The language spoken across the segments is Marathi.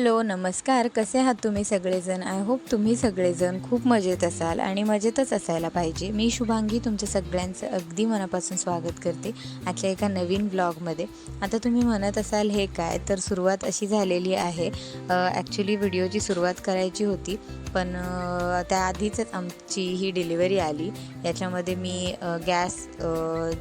हॅलो नमस्कार. कसे आहात तुम्ही सगळेजण? आय होप तुम्ही सगळेजण खूप मजेत असाल आणि मजेतच असायला पाहिजे. मी शुभांगी तुमच्या सगळ्यांचं अगदी मनापासून स्वागत करते आजच्या एका नवीन ब्लॉगमध्ये आता तुम्ही म्हणत असाल हे काय? तर सुरुवात अशी झालेली आहे. ॲक्च्युली व्हिडिओची सुरुवात करायची होती पण त्याआधीच आमची ही डिलिव्हरी आली. याच्यामध्ये मी गॅस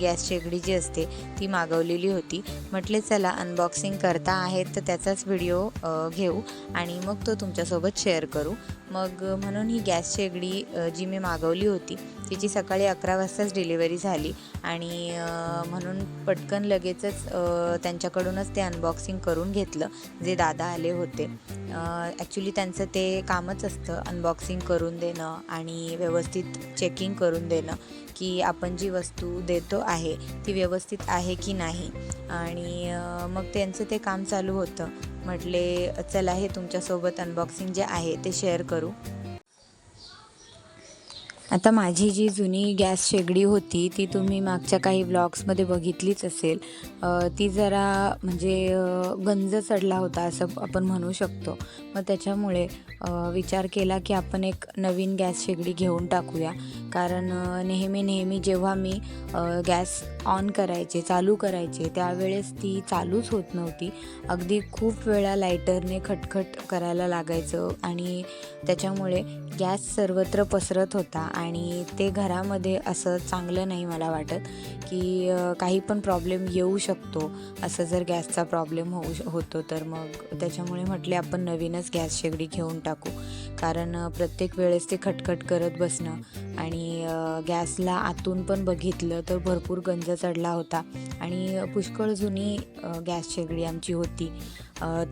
गॅस शेगडी जी असते ती मागवलेली होती. म्हटले चला अनबॉक्सिंग करता आहेत. तर त्याचाच व्हिडिओ घेऊ. ठेवू आणि मग तो तुमच्यासोबत शेअर करू. मग म्हणून ही गॅस शेगडी जी मी मागवली होती तिची सकाळी अकरा वाजताच डिलिव्हरी झाली आणि म्हणून पटकन लगेचच त्यांच्याकडूनच ते अनबॉक्सिंग करून घेतलं जे दादा आले होते. ॲक्च्युली त्यांचं ते कामच असतं अनबॉक्सिंग करून देणं आणि व्यवस्थित चेकिंग करून देणं की आपण जी वस्तू देतो आहे ती व्यवस्थित आहे की नाही. आणि मग त्यांचं ते काम चालू होतं. म्हटले चला हे तुमच्यासोबत अनबॉक्सिंग जे आहे ते शेअर करू. आता माझी जी जुनी गॅस शेगडी होती ती तुम्ही मागच्या काही ब्लॉग्समध्ये बघितलीच असेल. ती जरा म्हणजे गंज चढला होता असं आपण म्हणू शकतो. मग त्याच्यामुळे विचार केला की आपण एक नवीन गॅस शेगडी घेऊन टाकूया. कारण नेहमी नेहमी जेव्हा मी गॅस ऑन करायचे चालू करायचे त्यावेळेस ती चालूच होत नव्हती. अगदी खूप वेळा लायटरने खटखट करायला लागायचं आणि त्याच्यामुळे गॅस सर्वत्र पसरत होता आणि ते घरामध्ये असं चांगलं नाही मला वाटत की काही पण प्रॉब्लेम येऊ शकतो. असं जर गॅसचा प्रॉब्लेम होऊ श- होतो तर मग त्याच्यामुळे म्हटले आपण नवीनच गॅस शेगडी घेऊन टाकू. कारण प्रत्येक वेळेस ते खटखट करत बसणं आणि गॅसला आतून पण बघितलं तर भरपूर गंज चढला होता. आणि पुष्कळ जुनी गॅस शेगडी आमची होती.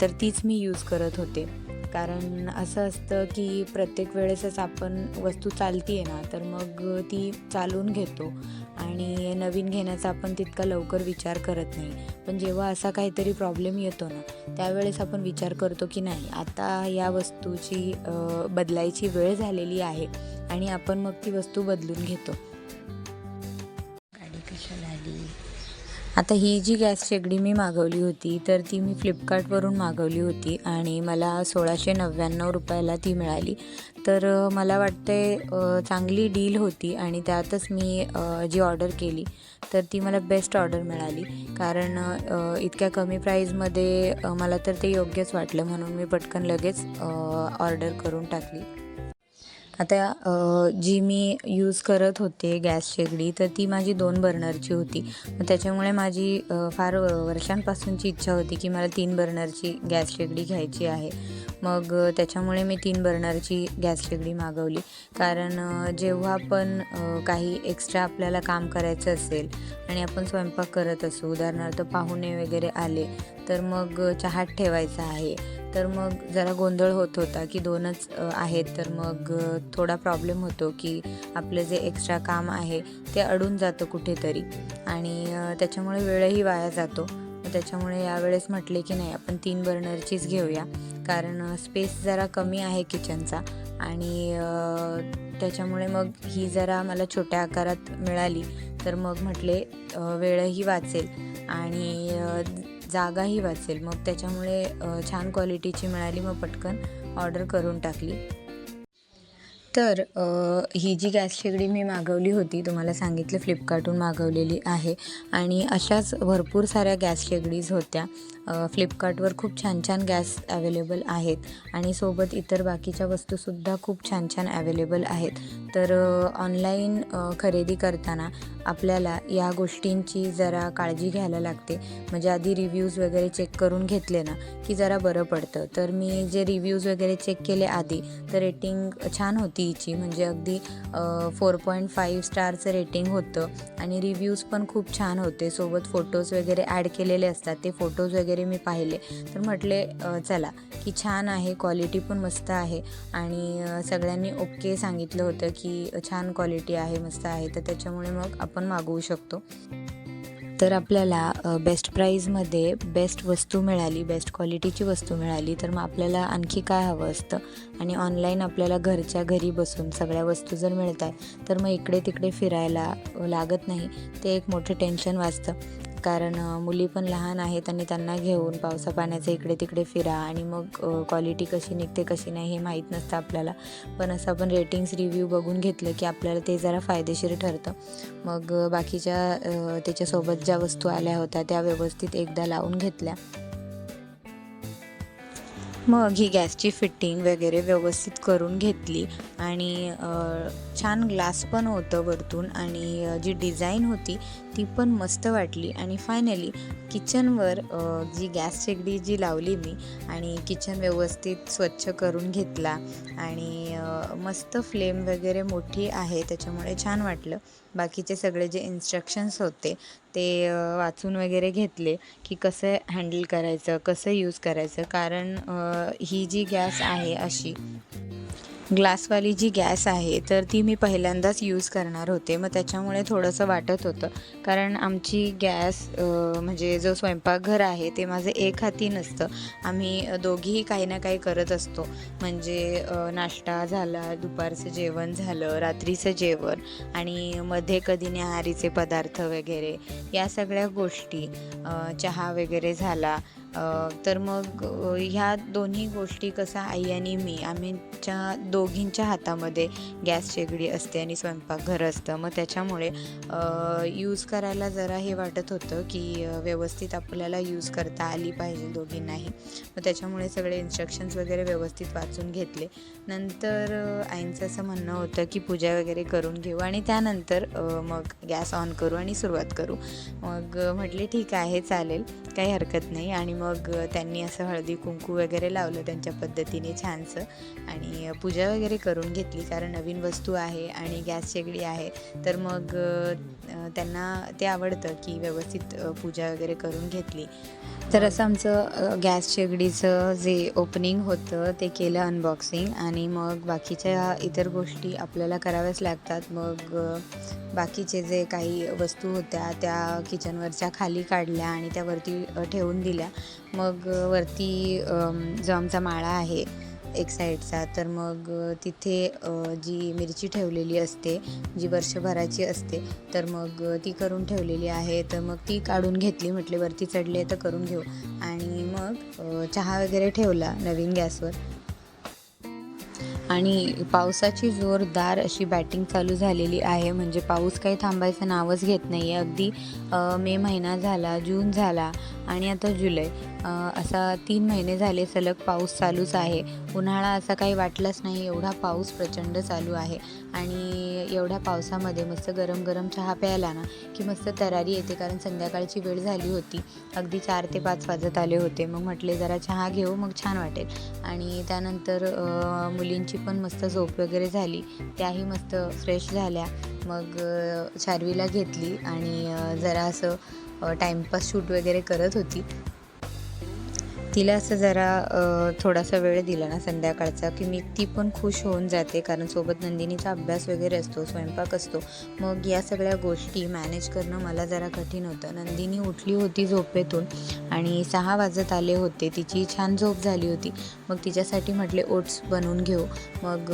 तर तीच मी यूज करत होते. कारण असं असतं की प्रत्येक वेळेसच आपण वस्तू चालती आहे ना तर मग ती चालून घेतो आणि नवीन घेण्याचा आपण तितका लवकर विचार करत नाही. पण जेव्हा असा काहीतरी प्रॉब्लेम येतो ना त्यावेळेस आपण विचार करतो की नाही आता या वस्तूची बदलायची वेळ झालेली आहे आणि आपण मग ती वस्तू बदलून घेतो. गाडी कशाला आली? आता ही जी गॅस शेगडी मी मागवली होती तर ती मी फ्लिपकार्टवरून मागवली होती आणि मला सोळाशे नव्याण्णव रुपयाला ती मिळाली. तर मला वाटते चांगली डील होती आणि त्यातच मी जी ऑर्डर केली तर ती मला बेस्ट ऑर्डर मिळाली. कारण इतक्या कमी प्राईजमध्ये मला तर ते योग्यच वाटलं म्हणून मी पटकन लगेच ऑर्डर करून टाकली. आता जी मी यूज करत होते गॅस शेगडी तर ती माझी दोन बर्नरची होती. मग त्याच्यामुळे माझी फार वर्षांपासूनची इच्छा होती की मला तीन बर्नरची गॅस शेगडी घ्यायची आहे. मग त्याच्यामुळे मी तीन बर्नरची गॅस शेगडी मागवली. कारण जेव्हा पण काही एक्स्ट्रा आपल्याला काम करायचं असेल आणि आपण स्वयंपाक करत असू उदाहरणार्थ पाहुणे वगैरे आले तर मग चहात ठेवायचा आहे. तर मग जरा गोंधळ होत होता की दोनच आहेत. तर मग थोडा प्रॉब्लेम होतो की आपलं जे एक्स्ट्रा काम आहे ते अडून जातं कुठेतरी. आणि त्याच्यामुळे वेळही वाया जातो. त्याच्यामुळे यावेळेस म्हटले की नाही आपण तीन बर्नरचीच घेऊया. कारण स्पेस जरा कमी आहे किचनचा आणि त्याच्यामुळे मग ही जरा मला छोट्या आकारात मिळाली. तर मग म्हटले वेळही वाचेल. आणि जागाही वाचेल. मग त्याच्यामुळे छान क्वालिटीची मिळाली. मग पटकन ऑर्डर करून टाकली. तर ही जी गॅस शेगडी मी मागवली होती तुम्हाला सांगितलं फ्लिपकार्टहून मागवलेली आहे. आणि अशाच भरपूर साऱ्या गॅस शेगडीज होत्या. फ्लिपकार्टवर खूप छान छान गॅस अवेलेबल आहेत. आणि सोबत इतर बाकीच्या वस्तूसुद्धा खूप छान छान अवेलेबल आहेत. तर ऑनलाईन खरेदी करताना आपल्याला या गोष्टींची जरा काळजी घ्यायला लागते. म्हणजे आधी रिव्ह्यूज वगैरे चेक करून घेतले ना की जरा बरं पडतं. तर मी जे रिव्ह्यूज वगैरे चेक केले आधी तर रेटिंग छान होती हिची. म्हणजे अगदी फोर पॉईंट फाईव्ह स्टारचं रेटिंग होतं. आणि रिव्ह्यूज पण खूप छान होते. सोबत फोटोज वगैरे ॲड केलेले असतात. ते फोटोज वगैरे मी पाहिले. तर म्हटले चला की छान आहे क्वालिटी पण मस्त आहे. आणि सगळ्यांनी ओके सांगितलं होतं की छान क्वालिटी आहे मस्त आहे. तर त्याच्यामुळे मग आपण मागवू शकतो. तर आपल्याला बेस्ट प्राईजमध्ये बेस्ट वस्तू मिळाली बेस्ट क्वालिटीची वस्तू मिळाली. तर मग आपल्याला आणखी काय हवं असतं? आणि ऑनलाईन आपल्याला घरच्या घरी बसून सगळ्या वस्तू जर मिळत आहेत तर मग इकडे तिकडे फिरायला लागत नाही. ते एक मोठं टेन्शन वाचतं. कारण मुली पण लहान आहेत आणि त्यांना घेऊन पावसा पाण्याचं इकडे तिकडे फिरा आणि मग क्वालिटी कशी निघते कशी नाही हे माहीत नसतं आपल्याला. पण असं आपण रेटिंग्स रिव्ह्यू बघून घेतलं की आपल्याला ते जरा फायदेशीर ठरतं. मग बाकीच्या त्याच्यासोबत ज्या वस्तू आल्या होत्या त्या व्यवस्थित एकदा लावून घेतल्या. मग ही गॅसची फिटिंग वगैरे व्यवस्थित करून घेतली आणि छान ग्लास पण होतं वरतून आणि जी डिझाईन होती ती पण मस्त वाटली. आणि फायनली किचनवर जी गॅस शेगडी जी लावली मी आणि किचन व्यवस्थित स्वच्छ करून घेतला आणि मस्त फ्लेम वगैरे मोठी आहे त्याच्यामुळे छान वाटलं. बाकीचे सगळे जे इन्स्ट्रक्शन्स होते ते वाचून वगैरे घेतले की कसं हँडल करायचं कसं यूज करायचं. कारण ही जी गॅस आहे अशी ग्लासवाली जी गॅस आहे तर ती मी पहिल्यांदाच यूज करणार होते. मग त्याच्यामुळे थोडंसं वाटत होतं. कारण आमची गॅस म्हणजे जो स्वयंपाकघर आहे ते माझं एक हाती नसतं. आम्ही दोघीही काही ना काही करत असतो. म्हणजे नाश्ता झाला दुपारचं जेवण झालं रात्रीचं जेवण आणि मध्ये कधी न्याहारीचे पदार्थ वगैरे या सगळ्या गोष्टी चहा वगैरे झाला तर मग ह्या दोन्ही गोष्टी कसा आई आणि मी आम्हीच्या दोघींच्या हातामध्ये गॅस शेगडी असते आणि स्वयंपाकघर असतं. मग त्याच्यामुळे यूज करायला जरा हे वाटत होतं की व्यवस्थित आपल्याला यूज करता आली पाहिजे दोघींनाही. मग त्याच्यामुळे सगळे इन्स्ट्रक्शन्स वगैरे व्यवस्थित वाचून घेतले. नंतर आईंचं असं म्हणणं होतं की पूजा वगैरे करून घेऊ आणि त्यानंतर मग गॅस ऑन करू आणि सुरुवात करू. मग म्हटले ठीक आहे चालेल. काही हरकत नाही. आणि मग मग त्यांनी असं हळदी कुंकू वगैरे लावलं त्यांच्या पद्धतीने छानसं. आणि पूजा वगैरे करून घेतली कारण नवीन वस्तू आहे आणि गॅस शेगडी आहे. तर मग त्यांना ते आवडतं की व्यवस्थित पूजा वगैरे करून घेतली. तर असं आमचं गॅस शेगडीचं जे ओपनिंग होतं ते केलं अनबॉक्सिंग आणि मग बाकीच्या इतर गोष्टी आपल्याला कराव्याच लागतात. मग बाकीचे जे काही वस्तू होत्या त्या किचनवरच्या खाली काढल्या आणि त्या वरती ठेवून दिल्या. मग वरती जो आमचा माळा आहे एक साईडचा तर मग तिथे जी मिरची ठेवलेली असते जी वर्षभराची असते तर मग ती करून ठेवलेली आहे. तर मग ती काढून घेतली म्हटले वरती चढले तर करून घेऊ. आणि मग चहा वगैरे ठेवला नवीन गॅसवर. आणि पावसाची जोरदार अशी बॅटिंग चालू झालेली आहे. म्हणजे पाऊस काही थांबायचं नावच घेत नाही आहे अगदी मे महिना झाला जून झाला आणि आता जुलै. असा तीन महिने झाले सलग पाऊस चालूच आहे. उन्हाळा असा काही वाटलाच नाही एवढा पाऊस प्रचंड चालू आहे. आणि एवढ्या पावसामध्ये मस्त गरम गरम चहा प्यायला ना की मस्त तरारी येते कारण संध्याकाळची वेळ झाली होती. अगदी चार ते पाच वाजत आले होते. मग म्हटले जरा चहा घेऊ मग छान वाटेल. आणि त्यानंतर मुलींची पण मस्त झोप वगैरे झाली. त्याही मस्त फ्रेश झाल्या. मग चारवीला शार्वीला घेतली आणि जरा असं टाईमपास शूट वगैरे करत होती. तिला असं जरा थोडासा वेळ दिला ना संध्याकाळचा की मी ती पण खुश होऊन जाते कारण सोबत नंदिनीचा अभ्यास वगैरे असतो स्वयंपाक असतो. मग या सगळ्या गोष्टी मॅनेज करणं मला जरा कठीण होतं. नंदिनी उठली होती झोपेतून आणि सहा वाजत आले होते. तिची छान झोप झाली होती. मग तिच्यासाठी म्हटले ओट्स बनवून घेऊ. मग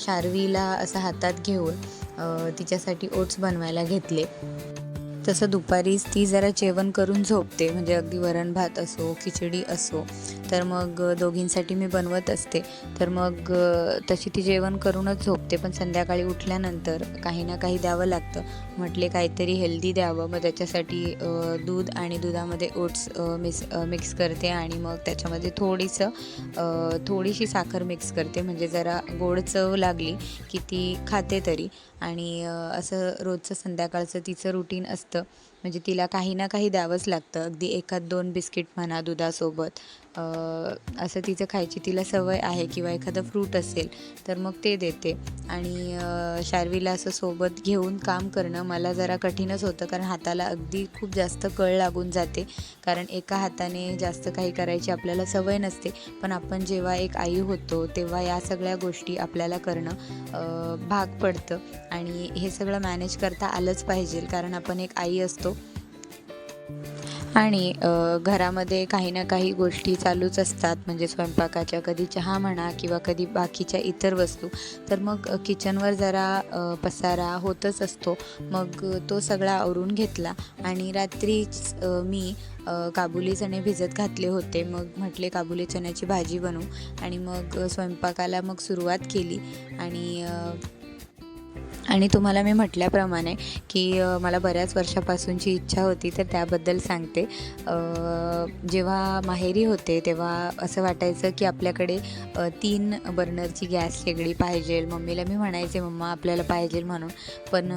शार्वीला असं हातात घेऊन तिच्यासाठी ओट्स बनवायला घेतले. तसं दुपारीच ती जरा जेवण करून झोपते. म्हणजे अगदी वरण भात असो खिचडी असो तर मग दोघींसाठी मी बनवत असते. तर मग तशी ती जेवण करूनच झोपते. पण संध्याकाळी उठल्यानंतर काही ना काही द्यावं लागतं. म्हटले काहीतरी हेल्दी द्यावं. मग त्याच्यासाठी दूध आणि दुधामध्ये ओट्स मिस मिक्स करते आणि मग त्याच्यामध्ये थोडीसं थोडीशी साखर मिक्स करते. म्हणजे जरा गोड चव लागली की ती खाते तरी. आणि असं रोजचं संध्याकाळचं तिचं रुटीन असतं. fatto. म्हणजे तिला काही ना काही द्यावंच लागतं. अगदी एखाद दोन बिस्किट म्हणा दुधासोबत असं तिचं खायची तिला सवय आहे किंवा एखादं फ्रूट असेल तर मग ते देते. आणि शार्वीला असं सोबत घेऊन काम करणं मला जरा कठीणच होतं कारण हाताला अगदी खूप जास्त कळ लागून जाते. कारण एका हाताने जास्त काही करायची आपल्याला सवय नसते. पण आपण जेव्हा एक आई होतो तेव्हा या सगळ्या गोष्टी आपल्याला करणं भाग पडतं. आणि हे सगळं मॅनेज करता आलंच पाहिजे. कारण आपण एक आई असतो आणि घरामध्ये काही ना काही गोष्टी चालूच असतात. म्हणजे स्वयंपाकाच्या कधी चहा म्हणा किंवा कधी बाकीच्या इतर वस्तू. तर मग किचनवर जरा पसारा होतच असतो. मग तो सगळा आवरून घेतला. आणि रात्रीच मी काबुली चणे भिजत घातले होते. मग म्हटले काबुली चण्याची भाजी बनवू. आणि मग स्वयंपाकाला मग सुरुवात केली. आणि आणि तुम्हाला मी म्हटल्याप्रमाणे की मला बऱ्याच वर्षापासूनची इच्छा होती तर त्याबद्दल सांगते. जेव्हा माहेरी होते तेव्हा असं वाटायचं की आपल्याकडे तीन बर्नरची गॅस शेगडी पाहिजे. मम्मीला मी म्हणायचे मम्मा आपल्याला पाहिजे म्हणून. पण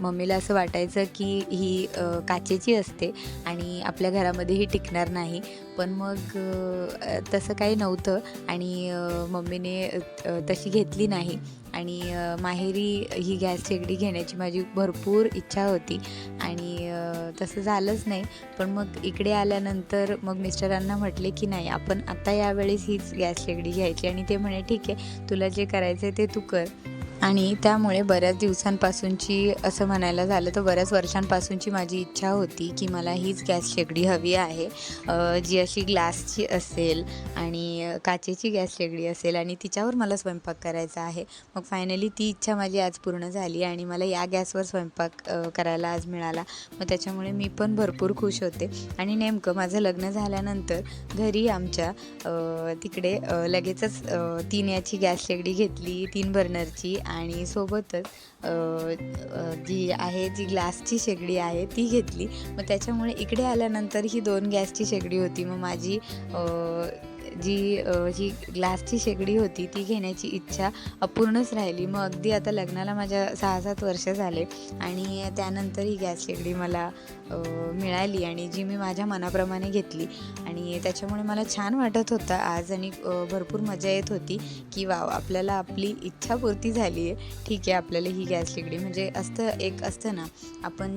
मम्मीला असं वाटायचं की ही काचेची असते आणि आपल्या घरामध्ये ही टिकणार नाही. पण मग तसं काही नव्हतं. आणि मम्मीने तशी घेतली नाही. आणि माहेरी ही गॅस शेगडी घेण्याची माझी भरपूर इच्छा होती. आणि तसं झालंच नाही. पण मग इकडे आल्यानंतर मग मिस्टरांना म्हटले की नाही आपण आता यावेळेस हीच गॅस शेगडी घ्यायची. आणि ते म्हणे ठीक आहे तुला जे करायचं आहे ते तू कर. आणि त्यामुळे बऱ्याच दिवसांपासूनची असं म्हणायला झालं तर बऱ्याच वर्षांपासूनची माझी इच्छा होती की मला हीच गॅस शेगडी हवी आहे. जी अशी ग्लासची असेल आणि काचेची गॅस शेगडी असेल आणि तिच्यावर मला स्वयंपाक करायचा आहे. मग फायनली ती इच्छा माझी आज पूर्ण झाली आणि मला या गॅसवर स्वयंपाक करायला आज मिळाला. मग त्याच्यामुळे मी पण भरपूर खुश होते. आणि नेमकं माझं लग्न झाल्यानंतर घरी आमच्या तिकडे लगेचच तीन याची गॅस शेगडी घेतली तीन बर्नरची आणि सोबतच जी आहे जी ग्लासची शेगडी आहे ती घेतली. मग त्याच्यामुळे इकडे आल्यानंतर ही दोन गॅसची शेगडी होती. मग माझी जी ही जी ग्लासची शेगडी होती ती घेण्याची इच्छा अपूर्णच राहिली. मग अगदी आता लग्नाला माझ्या सहा सात वर्ष झाले आणि त्यानंतर ही गॅस शेगडी मला मिळाली आणि जी मी माझ्या मनाप्रमाणे घेतली. आणि त्याच्यामुळे मला छान वाटत होतं. आज आणि भरपूर मजा येत होती की वाव आपल्याला आपली इच्छापूर्ती झाली आहे ठीक आहे आपल्याला ही गॅस शेगडी. म्हणजे असतं एक असतं ना आपण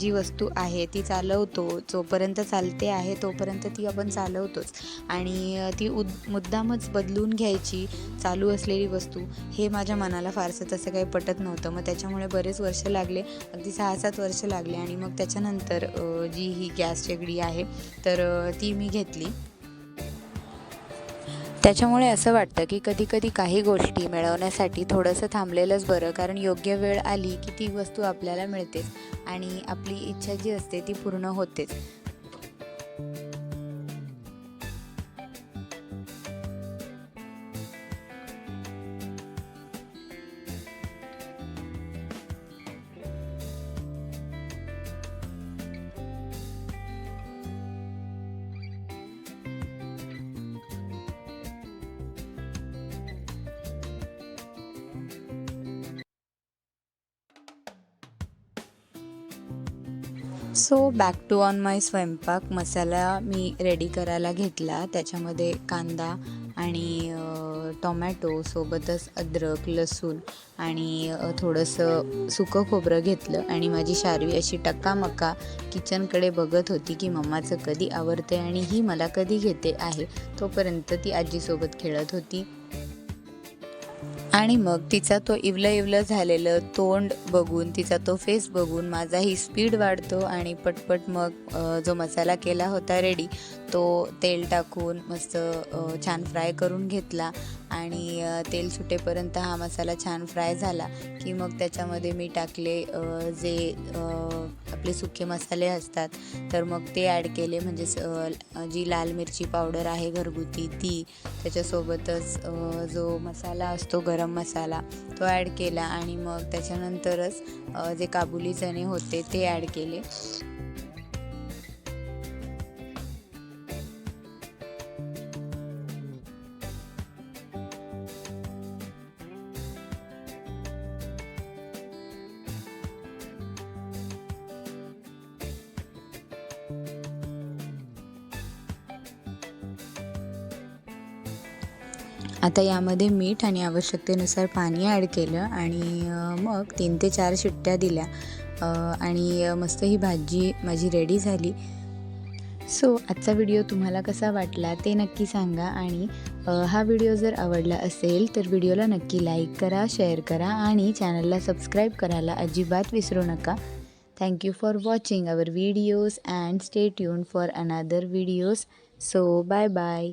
जी वस्तू आहे ती चालवतो जोपर्यंत चालते आहे तोपर्यंत ती आपण चालवतोच. आणि ती उद मुद्दामच बदलून घ्यायची चालू असलेली वस्तू हे माझ्या मनाला फारसं तसं काही पटत नव्हतं. मग त्याच्यामुळे बरेच वर्ष लागले अगदी सहा सात वर्ष लागले आणि मग त्याच्यानंतर तर जी ही गॅस शेगडी आहे तर ती मी घेतली. त्याच्यामुळे असं वाटतं की कधी कधी काही गोष्टी मिळवण्यासाठी थोडंसं थांबलेलंच बरं कारण योग्य वेळ आली की ती वस्तू आपल्याला मिळतेच आणि आपली इच्छा जी असते ती पूर्ण होतेच. So back to on my स्वयंपाक. मसाला मी रेडी करायला घेतला. त्याच्यामध्ये कांदा आणि टोमॅटो सोबतच अद्रक लसूण आणि थोडंसं सुकं खोबरं घेतलं. आणि माझी शारवी अशी टक्कामक्का किचनकडे बघत होती की मम्माचं कधी आवडते आणि ही मला कधी घेते आहे. तोपर्यंत ती आजीसोबत खेळत होती. आणि मग तिचा तो इवलं इवलं झालेलं तोंड बघून तिचा तो फेस बघून माझाही स्पीड वाढतो आणि पटपट मग जो मसाला केला होता रेडी तो तेल टाकून मस्त छान फ्राय करून घेतला आणि तेल सुटेपर्यंत हा मसाला छान फ्राय झाला की मग त्याच्यामध्ये मी टाकले जे आपले सुके मसाले असतात. तर मग ते ॲड केले म्हणजेच जी लाल मिरची पावडर आहे घरगुती ती त्याच्यासोबतच जो मसाला असतो गरम मसाला तो ॲड केला आणि मग त्याच्यानंतरच जे काबुली चणे होते ते ॲड केले. आता यामध्ये मीठ आणि आवश्यकतेनुसार पाणी ॲड केलं आणि मग तीन ते चार शिट्ट्या दिल्या. आणि मस्त ही भाजी माझी रेडी झाली. सो आजचा व्हिडिओ तुम्हाला कसा वाटला ते नक्की सांगा आणि हा व्हिडिओ जर आवडला असेल तर व्हिडिओला नक्की लाईक करा शेअर करा आणि चॅनलला सबस्क्राईब करायला अजिबात विसरू नका. Thank you for watching our videos and stay tune for another videos so bye bye